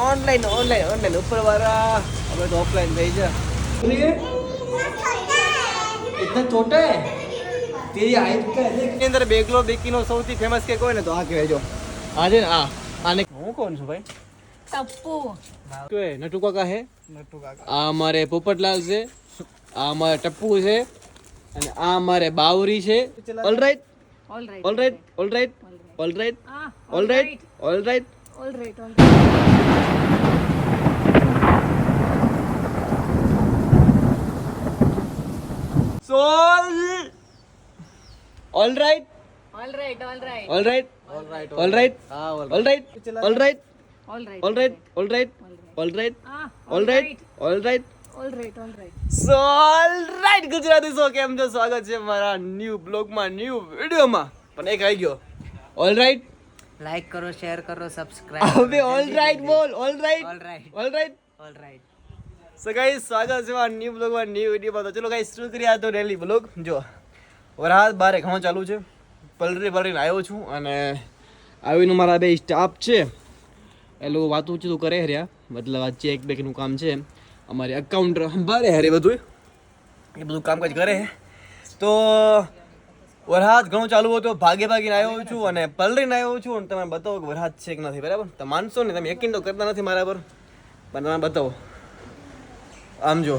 Online online online ઉપર વાળા હવે તો ઓફલાઈન થઈ જા इतना छोटा है तेरी हाइट का બેકીનો સૌથી ફેમસ કે હોય ને તો આ કહેવાય જો. આજે ને આ. આને હું કોણ છું ભાઈ? ટપ્પુ. તો નટુ કાકા હે. નટુ કાકા. આ મારે પોપટલાલ છે. આ મારે ટપ્પુ છે. અને આ મારે બાવરી છે. Alright alright alright alright alright alright alright all right all right all right all right all soul all right all right all right all right all right all right all right all right all right all right all right all right હા all right all right all right all right so all right Gujarati so કેમ છો સ્વાગત છે મારા new બ્લોગમાં new વિડીયોમાં પણ એક આવી ગયો ઓલ રાઈટ લાઈક કરો શેર કરો સબસ્ક્રાઇબ હવે ઓલ રાઈટ બોલ all right all right all right all right so guys સ્વાગત છે મારા ન્યૂ બ્લોગમાં ન્યૂ વિડીયોમાં તો ચલો ગાઈસ શું કરીએ આ તો ડેલી બ્લોગ જો વરસાદ બારે ઘણો ચાલુ છે. પલરી પલરીને આવ્યો છું અને આવીને મારા બે સ્ટાફ છે. એ લોકો વાતું ચીતું કરે હર્યા. મતલબ આ ચેક બેકનું કામ છે. અમારે અકાઉન્ટ સંભાળે હરે બધું એ બધું કામકાજ કરે તો વરસાદ ઘણો ચાલુ હતો ભાગે ભાગીને આવ્યો છું અને પલરીને આવ્યો છું અને તમે બતાવો કે વરસાદ છે કે નથી બરાબર? તમે માનશો ને તમે યકીન તો કરતા નથી મારા પર. પણ તમે બતાવો. આમ જો.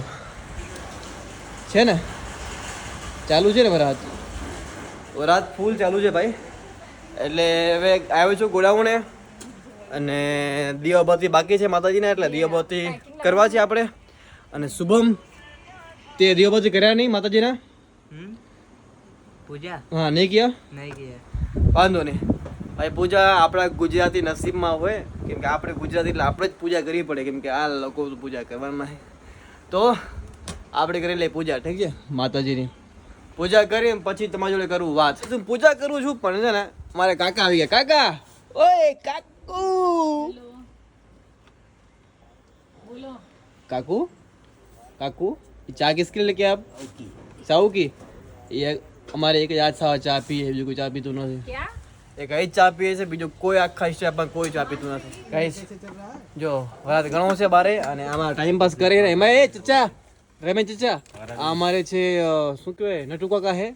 છે ને? ચાલુ છે ને વરસાદ વરસાદ ફૂલ ચાલુ છે ભાઈ. એટલે હવે આવ્યો છું ગોડાઉને અને દીવાબત્તી બાકી છે માતાજીને એટલે દીવાબત્તી કરવા છે આપણે. અને શુભમ તે દીવાબત્તી કર્યા નહીં માતાજીના? પૂજા હા નહીં ગયા નહીં ગયા વાંધો નહીં ભાઈ પૂજા આપણા ગુજરાતી નસીબમાં હોય કેમ કે આપણે ગુજરાતી એટલે આપણે જ પૂજા કરવી પડે કેમ કે આ લોકો તો પૂજા કરવાના છે તો આપણે કરી લઈએ પૂજા ઠીક છે માતાજીની પૂજા કરી પછી તમારી જોડે કરવું વાત હું પૂજા કરું છું પણ છે ને મારે કાકા આવી ગયા કાકા ઓય કાકુ બોલો काकू काकू ये चाय किसके लिए लेके आप साहू की ये અમારે એક જ આજ સાવ ચા પીએ બીજું કોઈ ચા પીતું નથી. એક અહીં ચા પીએ છે બીજું કોઈ આખા હિસ્ટ્રી પણ કોઈ ચા પીતું નથી. કહીશ જો. વરાત ઘણો છે બારે અને આમાં ટાઈમ પાસ કરે ને એમાં એ ચચા રમે ચચા? આ અમારે છે શું કહેવાય? નટુ કાકા હે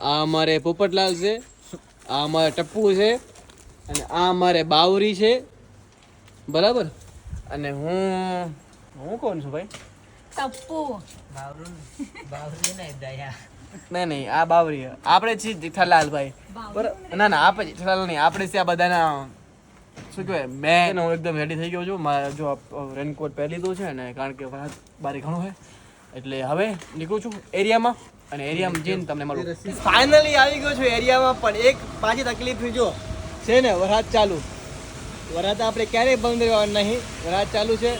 આ અમારે પોપટલાલ છે. આ અમારે ટપ્પુ છે. અને આ અમારે બાવરી છે. બરાબર? અને હું હું કોણ છું ભાઈ? ટપ્પુ. બાવરું બાવરી ને દયા. નહીં નહીં આ બાવરી આપણે છીએ જેઠાલાલ ભાઈ બરાબર ના ના આપણે જેઠાલાલ નહીં આપણે છે આ બધાના શું કહેવાય મેં હું એકદમ રેડી થઈ ગયો છું. મારે જો રેનકોટ પહેરી લીધું છે ને કારણ કે વરસાદ બારે ઘણું છે. એટલે હવે નીકળું છું એરિયામાં. અને એરિયામાં જઈને તમને મળું. ફાઇનલી આવી ગયો છું એરિયામાં પણ એક પાછી તકલીફ જો. છે ને વરસાદ ચાલુ. વરસાદ આપણે ક્યારેય બંધ રહેવાનું નહીં. વરસાદ ચાલુ છે.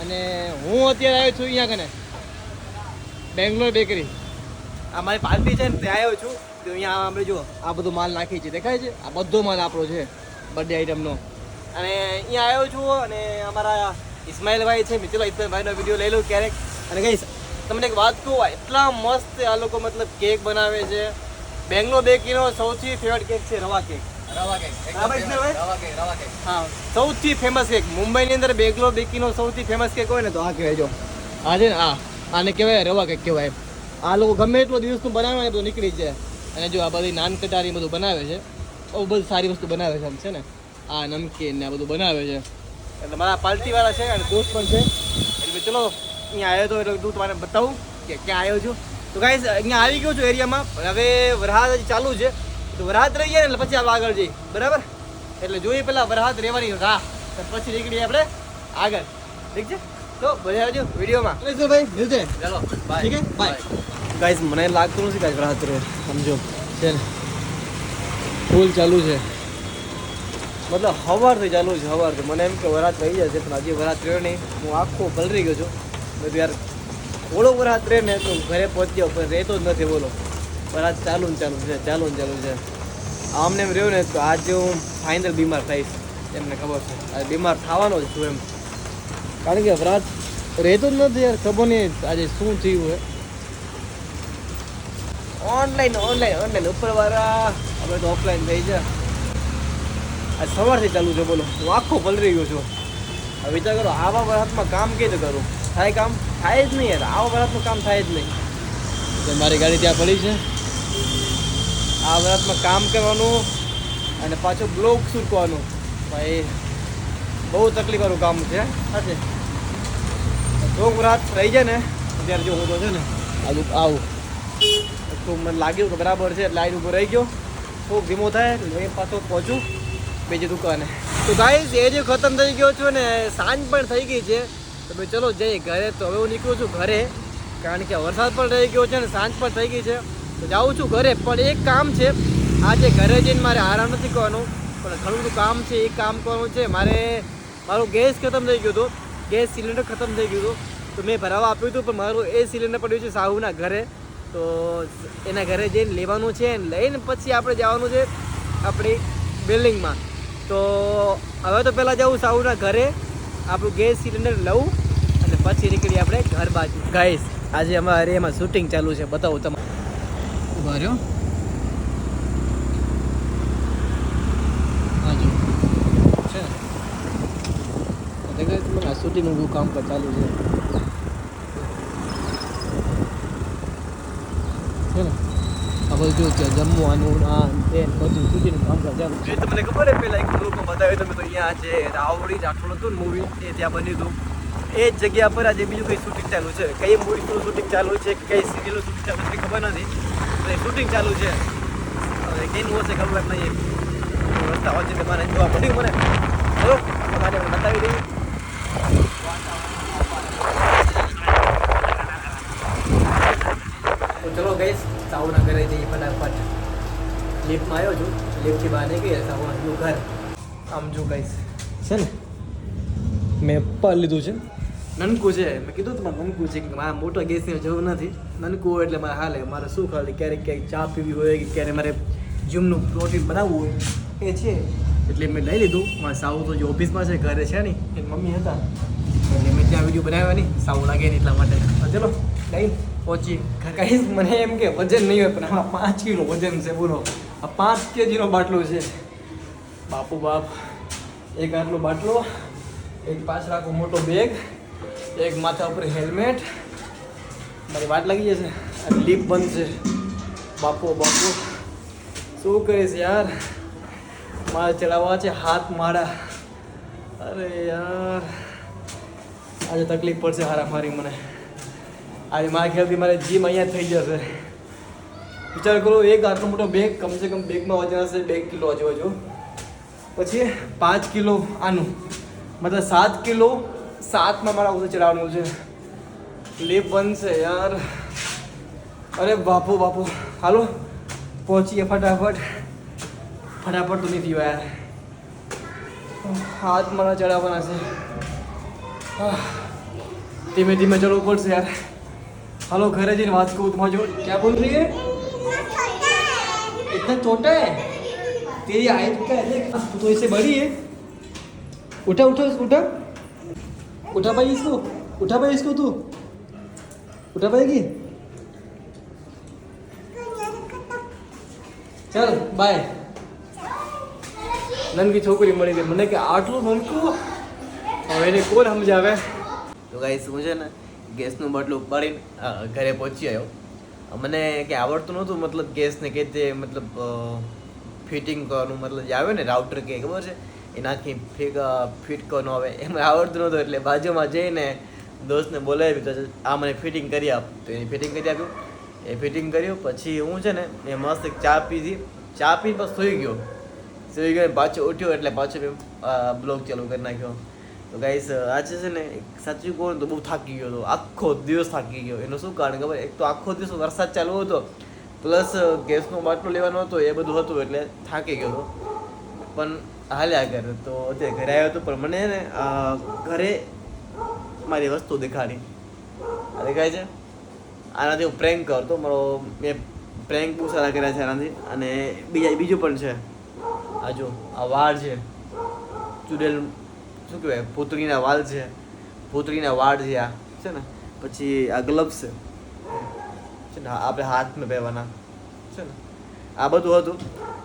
અને હું અત્યારે આવ્યો છું અહીંયા કને બેંગ્લોર બેકરી આ મારી પાર્ટી છે ને ત્યાં આવ્યો છું. તો અહીંયા આપણે જો આ બધો માલ નાખી છે દેખાય છે? આ બધો માલ આપણો છે બર્થડે આઈટમનો અને અહીંયા આવ્યો છું અને અમારા ઇસ્માઇલભાઈ છે મિત્રો ઇસ્માઇલભાઈનો વીડિયો લઈ લઉં ક્યારેક. અને કહીશ તમને એક વાત કહું એટલા મસ્ત આ લોકો મતલબ કેક બનાવે છે. બેંગ્લોર બેકરીનો સૌથી ફેવરેટ કેક છે રવા કેક હા સૌથી ફેમસ કેક મુંબઈની અંદર બેંગ્લોર બેકીનો સૌથી ફેમસ કેક હોય ને તો આ કહેવાય જો. આજે આ આને કહેવાય રવા કેક કહેવાય આ લોકો ગમે એટલો દિવસનું બનાવે ને બધું નીકળી જાય. અને જો આ બધી નાન કટારી બધું બનાવે છે, બહુ બધી સારી વસ્તુ બનાવે છે આમ છે ને. આ નમકીન ને આ બધું બનાવે છે. એટલે મારા પાર્ટીવાળા છે અને દોસ્ત પણ છે. એટલે ચલો, અહીંયા આવ્યો તો એટલે તું તમારે બતાવું કે ક્યાં આવ્યો છું. તો ગાઈસ અહીંયા આવી ગયો છું એરિયામાં હવે વરસાદ ચાલુ છે. તો વરસાદ રહી જાય ને એટલે પછી આપણે આગળ જઈએ. બરાબર? એટલે જોઈએ પહેલાં વરસાદ રહેવાની રાહ. પછી નીકળીએ આપણે આગળ. ઠીક છે? તો બધા આવજો વિડીયોમાં. ભાઈ મિલતે ચલો ઠીક હે? બાય ગાઈસ મને લાગતું નથી કાંઈ રાત્રે સમજો. છે ફૂલ ચાલુ છે. મતલબ સવારથી ચાલુ છે સવારથી મને એમ કે વરાત રહી જશે પણ હજી વરાત રહ્યો નહીં. હું આખો પલરી ગયો છું. બધું યાર થોડો વરાત રહે ને તો ઘરે પહોંચી જાવ પણ રહેતો જ નથી બોલો. વરાત ચાલુ ને ચાલુ છે ચાલુ ને ચાલુ છે. આમને એમ રહ્યું ને તો આજે હું ફાઇનલ બીમાર થઈશ એમને ખબર છે. આજે બીમાર થવાનો જ છું એમ. કારણ કે વરાત રહેતો જ નથી યાર ખબર નહીં આજે શું થયું હોય ઓનલાઈન ઓનલાઈન ઓનલાઈન ઉપરવાળા આપણે તો ઓફલાઈન થઈ જાય આ સવારથી ચાલુ છે બોલો. હું આખો પલરી ગયો છું. હવે વિચાર કરો આવા વરાતમાં કામ કેવી રીતે કરું? થાય કામ? થાય જ નહીં યાર. આવા વરાતનું કામ થાય જ નહીં. મારી ગાડી ત્યાં પડી છે. આ વરાતમાં કામ કરવાનું અને પાછું બ્લોગ સુરકવાનું ભાઈ બહુ તકલીફવાળું કામ છે સાચે. થોડુંક રાત રહી જાય ને અત્યારે જો હું તો છે ને આવું આવું. તો મને લાગ્યું કે બરાબર છે એટલે લાઈન ઊભો રહી ગયો. ખૂબ ધીમો થાય લઈ પાછો પહોંચું બીજી દુકાને. તો ગાઈસ એ જે ખતમ થઈ ગયો છું ને સાંજ પણ થઈ ગઈ છે. તો ભાઈ ચલો જઈએ ઘરે. તો હવે હું નીકળું છું ઘરે કારણ કે વરસાદ પણ રહી ગયો છે ને સાંજ પણ થઈ ગઈ છે. તો જાઉં છું ઘરે પણ એક કામ છે. આજે ઘરે જઈને મારે આરામ નથી કરવાનો પણ ઘણું બધું કામ છે એ કામ કરવાનું છે. મારે મારો ગેસ ખતમ થઈ ગયો હતો. ગેસ સિલિન્ડર ખતમ થઈ ગયું હતું. તો મેં ભરાવા આપ્યું હતું, પણ મારું એ સિલિન્ડર પડ્યું છે સાહુના ઘરે. તો એના ઘરે જઈને લેવાનું છે લઈને પછી આપણે જવાનું છે આપણી બિલ્ડિંગમાં. તો હવે તો પહેલાં જવું સાહુના ઘરે. આપણું ગેસ સિલિન્ડર લઉં અને પછી નીકળી આપણે ઘર બાજુ. ગાઈસ આજે અમારે એમાં શૂટિંગ ચાલુ છે, બતાવું તમારે ઊભા રહ્યો હા જો છે ને દેખાય છે મને આ શૂટિંગનું બધું કામ ચાલુ છે. છે ને? આ બધું જો છે જમવાનું, આ તે બધું શૂટિંગનું કામ ચાલુ છે. તમને ખબર છે, પેલા એક ગ્રુપમાં બતાવ્યું તમે તો અહીંયા છે રાવડી જાઠોડ હતું મૂવી એ ત્યાં બન્યું હતું. એ જ જગ્યા પર આજે બીજું કંઈ શૂટિંગ ચાલુ છે. કઈ મૂવીનું શૂટિંગ ચાલુ છે, કઈ સિરિયલનું શૂટિંગ ચાલુ છે ખબર નથી. શૂટિંગ ચાલુ છે. હવે કેનું હશે ખબર નહીં. રસ્તા તમારે જોવા પડ્યું મને. ચલો તમારે બતાવી દઉં. ચલો ગઈશ સાઉના ઘરે જઈએ ફટાફટ લિફ્ટમાં આવ્યો છું. લિફ્ટથી બહાર નીકળી સાઉનાનું ઘર. આમ જો કહીશ છે ને? મેં પાલ લીધું છે. નનકું છે. મેં કીધું તમારે નનકું છે કે મારા મોટા ગેસની જરૂર નથી. નનકું એટલે મારે હાલે. મારે શું ખાલી ક્યારેક ક્યારેક ચા પીવી હોય કે ક્યારેક મારે જીમનું પ્રોટીન બનાવવું હોય. એ છે. એટલે મેં લઈ લીધું. મારા સાઉ તો જે ઓફિસમાં છે ઘરે છે નહીં. એ મમ્મી હતા. મેં વીડિયો બનાવ્યા નહીં સાઉ લાગે નહીં એટલા માટે. ચલો ડાઈન પહોંચી કઈ મને એમ કે વજન નહીં હોય, પણ આમાં પાંચ કિલો વજન છે, બોલો. આ પાંચ કેજીનો બાટલો છે. બાપુ બાપ. એક આટલો બાટલો, એક પાછળ આખો મોટો બેગ એક માથા ઉપર હેલ્મેટ મારી વાટ લાગી જશે? અને લીપ બંધ છે. બાપુ બાપુ. શું કરીશ યાર? મારે ચડાવવા છે હાથ મારા. અરે યાર. આજે તકલીફ પડશે હારા મારી મને. આજે મારા ખ્યાલથી મારે જીમ અહીંયા થઈ જશે. વિચાર કરો, એક આટલો મોટો બેગ કમસે કમ બેગમાં વજન હશે, બે કિલો આજુબાજુ. પછી પાંચ કિલો આનું. મતલબ સાત કિલો સાતમાં મારા ઉધર ચડાવવાનું છે. લીપ બનશે યાર. અરે બાપુ બાપુ. હાલો, પહોંચીએ ફટાફટ. ફટાફટ તો નહીં થયો યાર. હાથ મારા ચડાવવાના છે. આહ, ધીમે ધીમે ચડવું પડશે યાર હાલો ઘરે જઈને વાત કહું તમારા જોડે ક્યાં બોલ રહી है इतना छोटा है तेरी हाइट का है देख तू तो इससे बड़ी है उठा उठा उठा उठा भाई इसको उठा भाई इसको तू उठा पाएगी ચાલ બાય નનકી છોકરી મળી ગઈ મને કે આટલું નનકું હવે એને કોણ સમજાવે તો ગાઈસ હું છે ને ગેસનું બાટલું ઉપાડીને ઘરે પહોંચી આવ્યો. મને કે આવડતું નહોતું, મતલબ ગેસને કે તે, મતલબ ફિટિંગ કરવાનું, મતલબ જે આવે ને રાઉટર કે, ખબર છે? એ નાખી ફિટ ફિટ કરવાનું આવે. એમાં આવડતું નહોતું, એટલે બાજુમાં જઈને દોસ્તને બોલાવી તો આ મને ફિટિંગ કરી આપ. તો એની ફિટિંગ કરી આપ્યું. એ ફિટિંગ કર્યું, પછી હું છે ને મેં મસ્ત એક ચા પીધી ચા પી બસ સૂઈ ગયો. સૂઈ ગયો પાછો ઉઠ્યો, એટલે પાછો મેં બ્લોગ ચાલુ કરી નાખ્યો. તો ગાઈસ આજે છે ને સાચું કહું તો બહુ થાકી ગયો હતો. આખો દિવસ થાકી ગયો. એનું શું કારણ ખબર? એક તો આખો દિવસ વરસાદ ચાલુ હતો પ્લસ ગેસનો બાટલો લેવાનો હતો, એ બધું હતું એટલે થાકી ગયો હતો. પણ હાલ્યા ઘરે તો અત્યારે ઘરે આવ્યો હતો પણ મને ને ઘરે મારી વસ્તુ દેખાડી. દેખાય છે, આનાથી હું પ્રેન્ક કરતો. મારો, મેં પ્રેન્ક બહુ સારા કર્યા છે આનાથી. અને બીજા, બીજું પણ છે. આ જો, આ વાળ છે, ચૂડેલ શું કહેવાય પૂતળીના વાલ છે પૂતળીના વાળ છે આ, છે ને? પછી આ ગ્લવ્સ છે. છે ને આપણે હાથમાં પહેરવાના, છે ને? આ બધું હતું.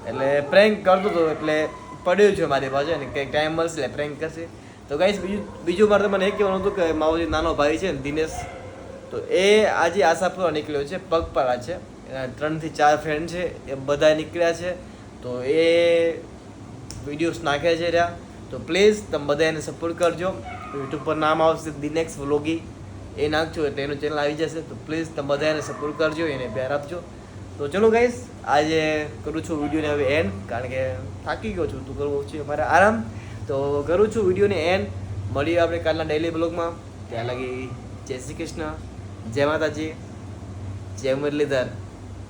એટલે પ્રેન્ક કરતો હતો, એટલે પડ્યું છે મારી પાસે ને કંઈક ટાઈમ મળશે એટલે પ્રેન્ક કરશે. તો ગાઈસ બીજું બીજું મારે મને એ કહેવાનું હતું કે મારો જે નાનો ભાઈ છે ને, દિનેશ, તો એ આજે આશાપુરા નીકળ્યો છે પગપાળા છે. એના ત્રણથી ચાર ફ્રેન્ડ છે, એ બધા નીકળ્યા છે. તો એ વિડીયોસ નાખે છે રહ્યા. તો પ્લીઝ તમે બધા એને સપોર્ટ કરજો. યુટ્યુબ પર નામ આવશે દિનેક્સ વ્લોગી. એ નાખજો એટલે એનું ચેનલ આવી જશે. તો પ્લીઝ તમે બધા એને સપોર્ટ કરજો, એને પ્યાર આપજો. તો ચલો ગાઈસ આજે કરું છું વિડીયોને હવે એન્ડ કારણ કે થાકી ગયો છું, તું કરવું છે મારે આરામ. તો કરું છું વિડીયોને એન્ડ મળીએ આપણે કાલના ડેલી બ્લોગમાં ત્યાં લગી જય શ્રી કૃષ્ણ. જય માતાજી. જય મુરલીધર.